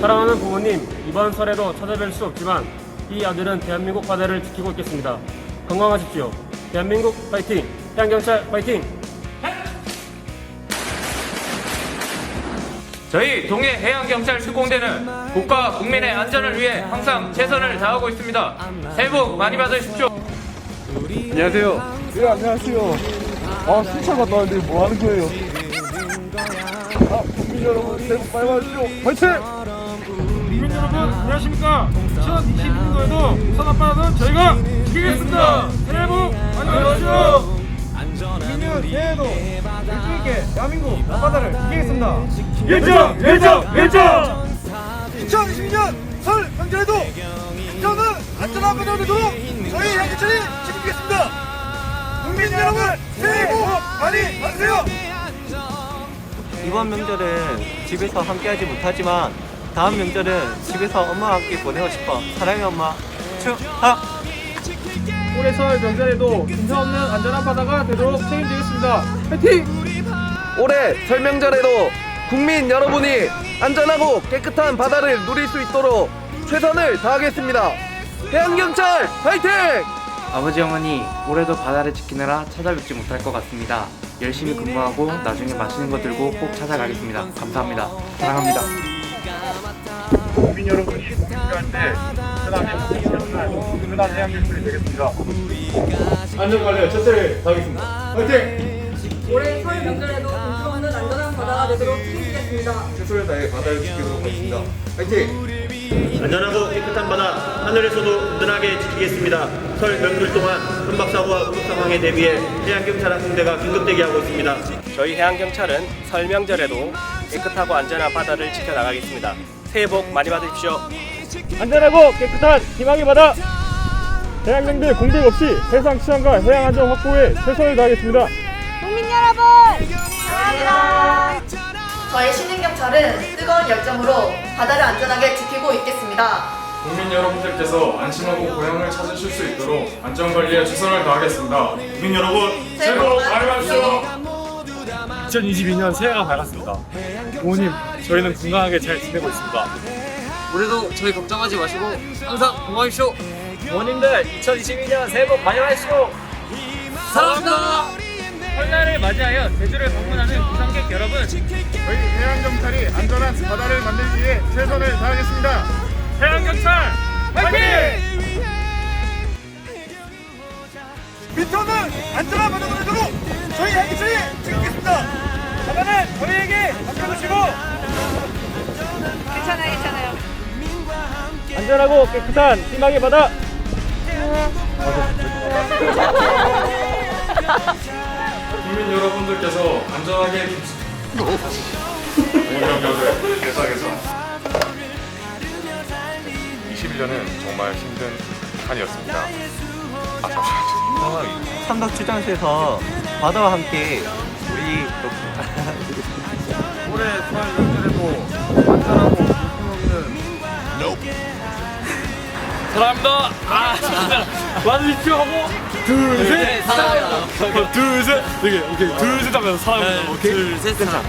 사랑하는 부모님, 이번 설에도 찾아뵐 수 없지만 이 아들은 대한민국 바다를 지키고 있겠습니다. 건강하십시오. 대한민국 파이팅! 해양경찰 파이팅! 저희 동해 해양경찰 특공대는 국가 국민의 안전을 위해 항상 최선을 다하고 있습니다. 새해 복 많이 받으십시오. 안녕하세요. 네, 안녕하세요. 아, 순찰 갔다 왔는데 뭐 하는 거예요? 아, 국민 여러분, 새해 복 많이 받으십시오. 화이팅! 국민 여러분, 안녕하십니까? 2022년도에도 선 앞바다는 저희가 지키겠습니다. 새해 복 많이 받으십시오. 국민은 새해에도 열심있게 대한민국 앞바다를 지키겠습니다. 일정! 일정! 일정! 2022년 설 명절에도 저는 안전한 바다로 되도록 저희 향기철이 지키겠습니다. 국민 여러분, 새해 복 많이 받으세요. 이번 명절은 집에서 함께하지 못하지만 다음 명절은 집에서 엄마와 함께 보내고 싶어. 사랑해 엄마. 축하. 올해 설 명절에도 긴장 없는 안전한 바다가 되도록 책임지겠습니다. 화이팅! 올해 설 명절에도 국민 여러분이 안전하고 깨끗한 바다를 누릴 수 있도록 최선을 다하겠습니다. 해양경찰 파이팅! 아버지 어머니 올해도 바다를 지키느라 찾아뵙지 못할 것 같습니다. 열심히 근무하고 나중에 맛있는 거 들고 꼭 찾아가겠습니다. 감사합니다. 사랑합니다. 국민 여러분 시국인가한테 편하게 편한 해양경찰이 되겠습니다. 안전 관리에 최선을 다하겠습니다. 화이팅! 올해 설 명절에도 긴장 없는 안전한 바다가 되도록 책임지겠습니다. 최선을 다해 바다를 지키도록 하겠습니다. 화이팅! 안전하고 깨끗한 바다 하늘에서도 든든하게 지키겠습니다. 설 명절 동안 선박사고와 구급 상황에 대비해 해양경찰 항공대가 긴급 대기하고 있습니다. 저희 해양경찰은 설 명절에도 깨끗하고 안전한 바다를 지켜나가겠습니다. 새해 복 많이 받으십시오. 안전하고 깨끗한 희망의 바다! 해양경들 공백 없이 해상 치안과 해양 안전 확보에 최선을 다하겠습니다. 여러분, 사랑합니다. 저희 신림경찰은 뜨거운 열정으로 바다를 안전하게 지키고 있겠습니다. 국민 여러분들께서 안심하고 고향을 찾으실 수 있도록 안전관리에 최선을 다하겠습니다. 국민 여러분, 새해 복 많이 받으십시오. 2022년 새해가 밝았습니다. 부모님, 저희는 건강하게 잘 지내고 있습니다. 올해도 저희 걱정하지 마시고 항상 건강하십시오. 부모님들 2022년 새해 복 많이 받으시고 사랑합니다. 설날을 맞이하여 제주를 방문하는 구성객 여러분 저희 해양경찰이 안전한 바다를 만들기 위해 최선을 다하겠습니다. 해양경찰 파이팅! 민터는 안전한 바다가 되도록 저희 해양경찰이 지키겠습니다. 바다는 저희에게 맡겨주시고 괜찮아요, 괜찮아요. 안전하고 깨끗한 희망의 바다. 국민 여러분들께서 안전하게 오명여대 대상에서 21년은 정말 힘든 한 해였습니다. 아 잠시만요. 삼덕 출장소에서 바다와 함께 우리 올해 사랑합니다. 아, 진짜. 와주십시오 하고 둘, 셋. 사랑합니다. 둘, 셋. 이게 오케이. 둘, 셋 하면 사랑합니다. 오케이. 둘 셋 사랑.